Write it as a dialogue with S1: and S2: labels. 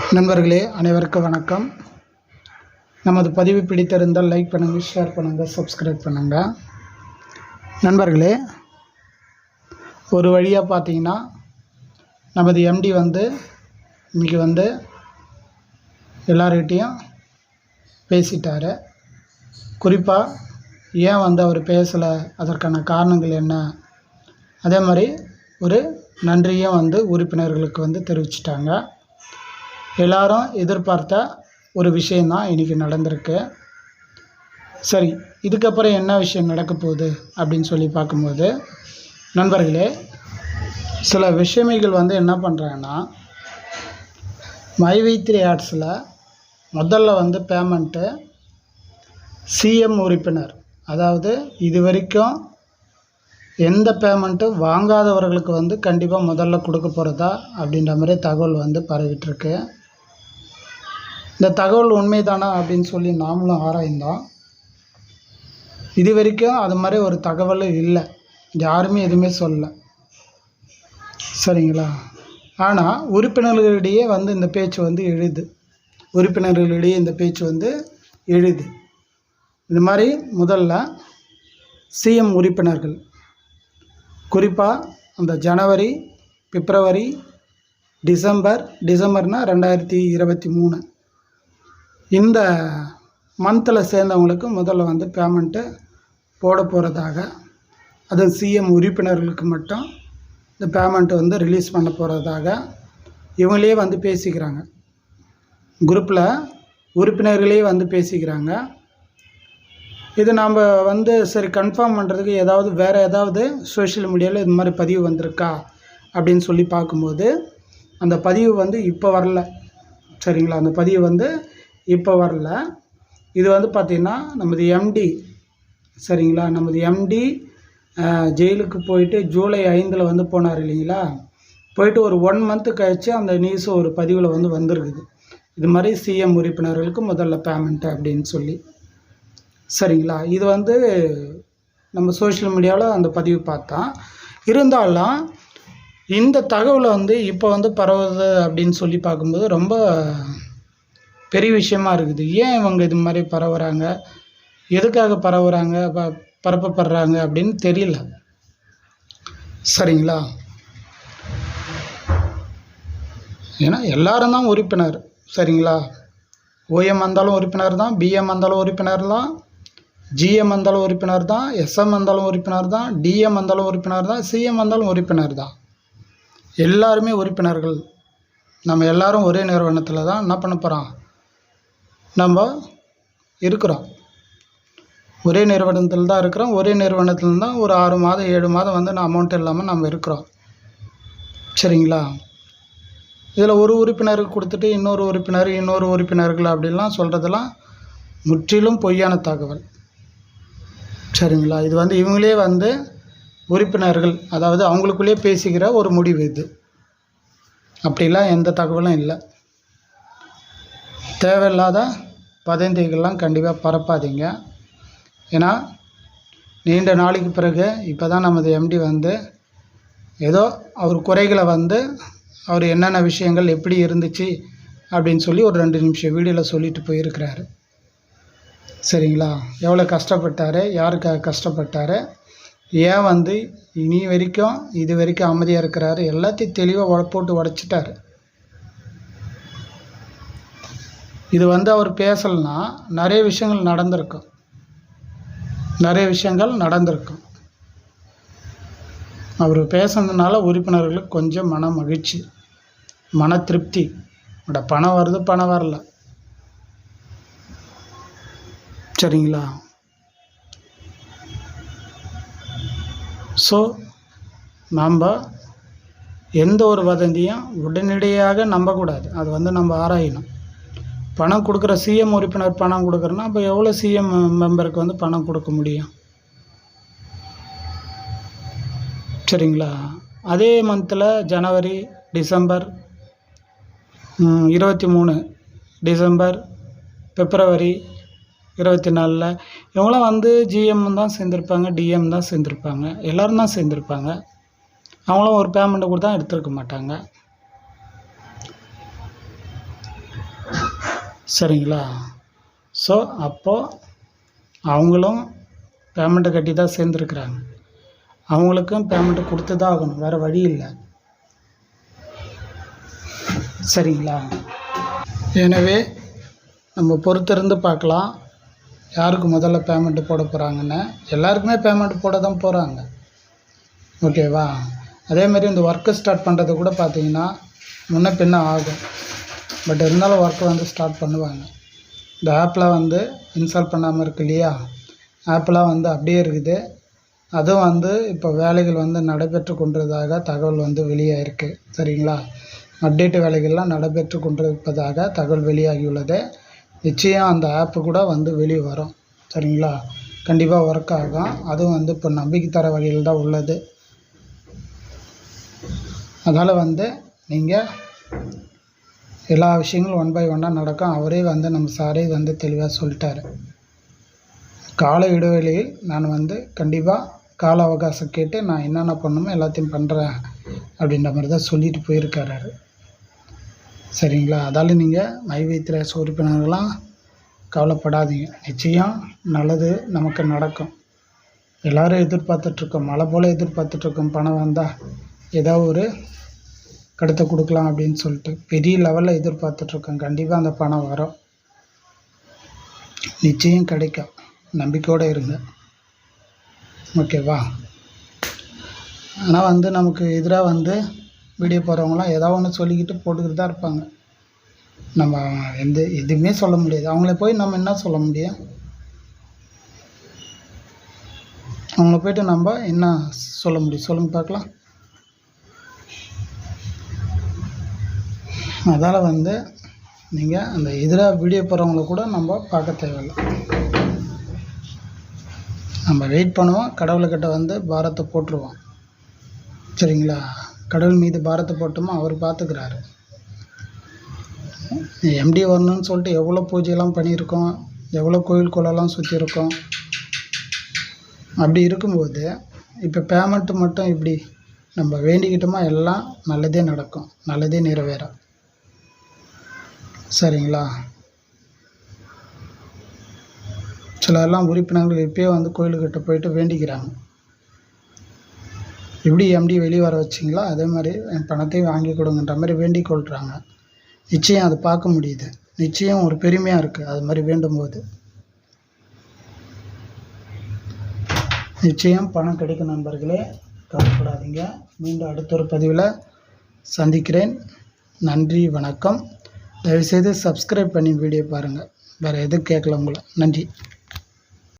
S1: நண்பர்களே அனைவருக்கும் வணக்கம். நமது பதிவு பிடித்திருந்தால் லைக் பண்ணுங்கள் ஷேர் பண்ணுங்கள் சப்ஸ்கிரைப் பண்ணுங்கள் நண்பர்களே ஒரு வழியாக பார்த்தீங்கன்னா நமது எம்டி வந்து இன்றைக்கி வந்து எல்லார்கிட்டேயும் பேசிட்டார். குறிப்பாக ஏன் வந்து அவர் பேசலை அதற்கான காரணங்கள் என்ன? அதே மாதிரி ஒரு நன்றியும் வந்து உறுப்பினர்களுக்கு வந்து தெரிவிச்சிட்டாங்க. எல்லாரும் எதிர்பார்த்த ஒரு விஷயந்தான் இன்றைக்கி நடந்திருக்கு. சரி இதுக்கப்புறம் என்ன விஷயம் நடக்க போகுது அப்படின்னு சொல்லி பார்க்கும்போது நண்பர்களே சில விஷயமைகள் வந்து என்ன பண்ணுறாங்கன்னா மைவைத்திரி ஆர்ட்ஸில் முதல்ல வந்து பேமெண்ட்டு சிஎம் உறுப்பினர் அதாவது இது வரைக்கும் எந்த பேமெண்ட்டும் வாங்காதவர்களுக்கு வந்து கண்டிப்பாக முதல்ல கொடுக்க போகிறதா அப்படின்ற மாதிரி தகவல் வந்து பரவிட்டுருக்கு இந்த தகவல் உண்மைதானா அப்படின்னு சொல்லி நாமளும் ஆராய்ந்தோம் இது வரைக்கும் அது மாதிரி ஒரு தகவல் இல்லை. யாருமே எதுவுமே சொல்லலை. சரிங்களா? ஆனால் உறுப்பினர்களிடையே வந்து இந்த பேச்சு வந்து எழுது. உறுப்பினர்களிடையே இந்த பேச்சு வந்து எழுது. இந்த மாதிரி முதல்ல சிஎம் உறுப்பினர்கள். குறிப்பாக அந்த ஜனவரி பிப்ரவரி டிசம்பர் டிசம்பர்னால் ரெண்டாயிரத்தி இருபத்தி மூணு. இந்த மந்தில் சேர்ந்தவங்களுக்கு முதல்ல வந்து பேமெண்ட்டு போட போகிறதாக அது சிஎம் உறுப்பினர்களுக்கு மட்டும் இந்த பேமெண்ட்டு வந்து ரிலீஸ் பண்ண போகிறதாக இவங்களே வந்து பேசிக்கிறாங்க. குரூப்பில் உறுப்பினர்களே வந்து பேசிக்கிறாங்க. இது நாம் வந்து சரி கன்ஃபார்ம் பண்ணுறதுக்கு ஏதாவது வேறு ஏதாவது சோஷியல் மீடியாவில் இது மாதிரி பதிவு வந்திருக்கா அப்படின்னு சொல்லி பார்க்கும்போது அந்த பதிவு வந்து இப்போ வரல. சரிங்களா? அந்த பதிவு வந்து இப்போ வரல. இது வந்து பார்த்திங்கன்னா நமது எம்டி சரிங்களா? நமது எம்டி ஜெயிலுக்கு போயிட்டு ஜூலை ஐந்தில் வந்து போனார் இல்லைங்களா? போயிட்டு ஒரு ஒன் மந்த்து கழித்து அந்த நியூஸ் ஒரு பதிவில் வந்து வந்திருக்குது. இது மாதிரி சிஎம் உறுப்பினர்களுக்கு முதல்ல பேமெண்ட்டு அப்படின்னு சொல்லி. சரிங்களா? இது வந்து நம்ம சோஷியல் மீடியாவில் அந்த பதிவு பார்த்தா இருந்தாலும் இந்த தகவலை வந்து இப்போ வந்து பரவுது அப்படின்னு சொல்லி பார்க்கும்போது ரொம்ப பெரிய விஷயமா இருக்குது. ஏன் இவங்க இது மாதிரி பரவுறாங்க? எதுக்காக பரவுறாங்க? ப பரப்பப்படுறாங்க அப்படின்னு தெரியல. சரிங்களா? ஏன்னா எல்லாரும் தான் உறுப்பினர். சரிங்களா? ஓஎம் வந்தாலும் உறுப்பினர் தான் பிஎம் வந்தாலும் உறுப்பினர் தான் ஜிஎம் வந்தாலும் உறுப்பினர் தான் எஸ்எம் வந்தாலும் உறுப்பினர் தான் டிஎம் வந்தாலும் உறுப்பினர் தான் சிஎம் வந்தாலும் உறுப்பினர் தான். எல்லாருமே உறுப்பினர்கள். நம்ம எல்லாரும் ஒரே நிறுவனத்தில் தான் என்ன பண்ண போகிறோம் நம்ம இருக்கிறோம். ஒரே நிறுவனத்தில் தான் இருக்கிறோம். ஒரே நிறுவனத்தில் தான் ஒரு ஆறு மாதம் ஏழு மாதம் வந்து நான் அமௌண்ட் இல்லாமல் நம்ம இருக்கிறோம். சரிங்களா? இதில் ஒரு உறுப்பினருக்கு கொடுத்துட்டு இன்னொரு உறுப்பினர் இன்னொரு உறுப்பினர்கள் அப்படிலாம் சொல்கிறதெல்லாம் முற்றிலும் பொய்யான தகவல். சரிங்களா? இது வந்து இவங்களே வந்து உறுப்பினர்கள் அதாவது அவங்களுக்குள்ளே பேசிக்கிற ஒரு முடிவு இது. அப்படிலாம் எந்த தகவலும் இல்லை. தேவையில்லாத வதந்திகள்லாம் கண்டிப்பாக பரப்பாதீங்க. ஏன்னா நீண்ட நாளைக்கு பிறகு இப்போ தான் நமது எம்டி வந்து ஏதோ அவர் குறைகளை வந்து அவர் என்னென்ன விஷயங்கள் எப்படி இருந்துச்சு அப்படின்னு சொல்லி ஒரு ரெண்டு நிமிஷம் வீடியோவில் சொல்லிட்டு போயிருக்கிறாரு. சரிங்களா? எவ்வளோ கஷ்டப்பட்டார்? யாருக்காக கஷ்டப்பட்டார்? ஏன் வந்து இனி வரைக்கும் இது வரைக்கும் அமைதியாக இருக்கிறாரு? எல்லாத்தையும் தெளிவாக போட்டு உடச்சிட்டாரு. இது வந்து அவர் பேசலைன்னா நிறைய விஷயங்கள் நடந்திருக்கும். நிறைய விஷயங்கள் நடந்திருக்கும். அவர் பேசுனதுனால உறுப்பினர்களுக்கு கொஞ்சம் மன மகிழ்ச்சி மன திருப்தி. அட பணம் வருது பணம் வரல. சரிங்களா? ஸோ நாம் எந்த ஒரு வதந்தியும் உடனடியாக நம்பக்கூடாது. அது வந்து நம்ம ஆராயணும். பணம் கொடுக்குற சிஎம் உறுப்பினர் பணம் கொடுக்குறேன்னா அப்போ எவ்வளோ சிஎம் மெம்பருக்கு வந்து பணம் கொடுக்க முடியும்? சரிங்களா? அதே மந்தில் ஜனவரி டிசம்பர் இருபத்தி மூணு டிசம்பர் பிப்ரவரி இருபத்தி நாலில் இவங்களாம் வந்து ஜிஎம் தான் சேர்ந்துருப்பாங்க டிஎம் தான் சேர்ந்துருப்பாங்க எல்லோரும் தான் சேர்ந்துருப்பாங்க. அவங்களும் ஒரு பேமெண்ட்டை கூட தான் எடுத்துருக்க மாட்டாங்க. சரிங்களா? ஸோ அப்போது அவங்களும் பேமெண்ட்டை கட்டி தான் சேர்ந்துருக்குறாங்க. அவங்களுக்கும் பேமெண்ட்டு கொடுத்து தான் ஆகணும். வேறு வழி இல்லை. சரிங்களா? எனவே நம்ம பொறுத்திருந்து பார்க்கலாம். யாருக்கு முதல்ல பேமெண்ட்டு போட போகிறாங்கன்னு எல்லாருக்குமே பேமெண்ட் போட தான் போகிறாங்க ஓகேவா அதேமாரி இந்த ஒர்க்கு ஸ்டார்ட் பண்ணுறது கூட பார்த்தீங்கன்னா முன்ன பின்ன ஆகும். பட் இருந்தாலும் ஒர்க்கை வந்து ஸ்டார்ட் பண்ணுவாங்க. இந்த ஆப்லாம் வந்து இன்ஸ்டால் பண்ணாமல் இருக்கு இல்லையா? ஆப்லாம் வந்து அப்படியே இருக்குது. அதுவும் வந்து இப்போ வேலைகள் வந்து நடைபெற்று கொண்டதாக தகவல் வந்து வெளியாயிருக்கு. சரிங்களா? அப்டேட் வேலைகள்லாம் நடைபெற்று கொண்டிருப்பதாக தகவல் வெளியாகியுள்ளது. நிச்சயம் அந்த ஆப்பு கூட வந்து வெளியே வரும். சரிங்களா? கண்டிப்பாக ஒர்க் ஆகும். அதுவும் வந்து இப்போ நம்பிக்கை தர வகையில் தான் உள்ளது. அதனால் வந்து நீங்கள் எல்லா விஷயங்களும் ஒன் பை ஒன்னாக நடக்கும். அவரே வந்து நம்ம சாரே வந்து தெளிவாக சொல்லிட்டார். கால இடைவெளியில் நான் வந்து கண்டிப்பாக கால அவகாசம் கேட்டு நான் என்னென்ன பண்ணணுமோ எல்லாத்தையும் பண்ணுறேன் அப்படின்ற மாதிரி தான் சொல்லிட்டு போயிருக்காரு. சரிங்களா? அதால் நீங்கள் மைவைத்திர வைத்திராஸ் உறுப்பினர்கள்லாம் கவலைப்படாதீங்க. நிச்சயம் நல்லது நமக்கு நடக்கும். எல்லோரும் எதிர்பார்த்துட்ருக்கோம் மழை போல் எதிர்பார்த்துட்ருக்கோம் பணம் வந்தால் ஏதோ ஒரு கடத்தை கொடுக்கலாம் அப்படின்னு சொல்லிட்டு பெரிய லெவலில் எதிர்பார்த்துட்ருக்கோம் கண்டிப்பாக அந்த பணம் வரும். நிச்சயம் கிடைக்கும். நம்பிக்கையோடு இருங்க. ஓகேவா ஆனால் வந்து நமக்கு எதிராக வந்து வீடியோ போகிறவங்களாம் ஏதோ ஒன்று சொல்லிக்கிட்டு போட்டுக்கிட்டு தான் இருப்பாங்க. நம்ம எந்த எதுவுமே சொல்ல முடியாது. அவங்கள போய் நம்ம என்ன சொல்ல முடியும்? அவங்கள போய்ட்டு நம்ம என்ன சொல்ல முடியும்? சொல்லுங்கள் பார்க்கலாம். அதால் வந்து நீங்கள் அந்த எதிராக வீடியோ போடுறவங்கள கூட நம்ம பார்க்க தேவையில்லை. நம்ம வெயிட் பண்ணுவோம். கடவுள்கிட்ட வந்து பாரத்தை போட்டுருவோம். சரிங்களா? கடவுள் மீது பாரத்தை போட்டோமோ? அவர் பார்த்துக்கிறாரு எம்டி வரணும்னு சொல்லிட்டு எவ்வளோ பூஜையெல்லாம் பண்ணியிருக்கோம்? எவ்வளோ கோயில் குளம்லாம் சுற்றியிருக்கோம் அப்படி இருக்கும்போது இப்போ பேமெண்ட்டு மட்டும் இப்படி நம்ம வேண்டிக்கிட்டோமா? எல்லாம் நல்லதே நடக்கும். நல்லதே நிறைவேறும். சரிங்களா? சிலர்லாம் உறுப்பினர்கள் இப்பயே வந்து கோயிலுக்கிட்ட போயிட்டு வேண்டிக்கிறாங்க. எப்படி எம்டி வெளியே வர வச்சிங்களா? அதே மாதிரி என் பணத்தையும் வாங்கி கொடுங்கன்ற மாதிரி வேண்டிக் கொள்கிறாங்க நிச்சயம் அதை பார்க்க முடியுது. நிச்சயம் ஒரு பெருமையாக இருக்குது அது மாதிரி வேண்டும் போது நிச்சயம் பணம் கிடைக்கும் நண்பர்களே கவலைப்படாதீங்க. மீண்டும் அடுத்த ஒரு பதிவில் சந்திக்கிறேன். நன்றி வணக்கம். தயவுசெய்து சப்ஸ்கிரைப் பண்ணி வீடியோ பாருங்கள் வேறு எதுவும் கேட்கல உங்களை. நன்றி.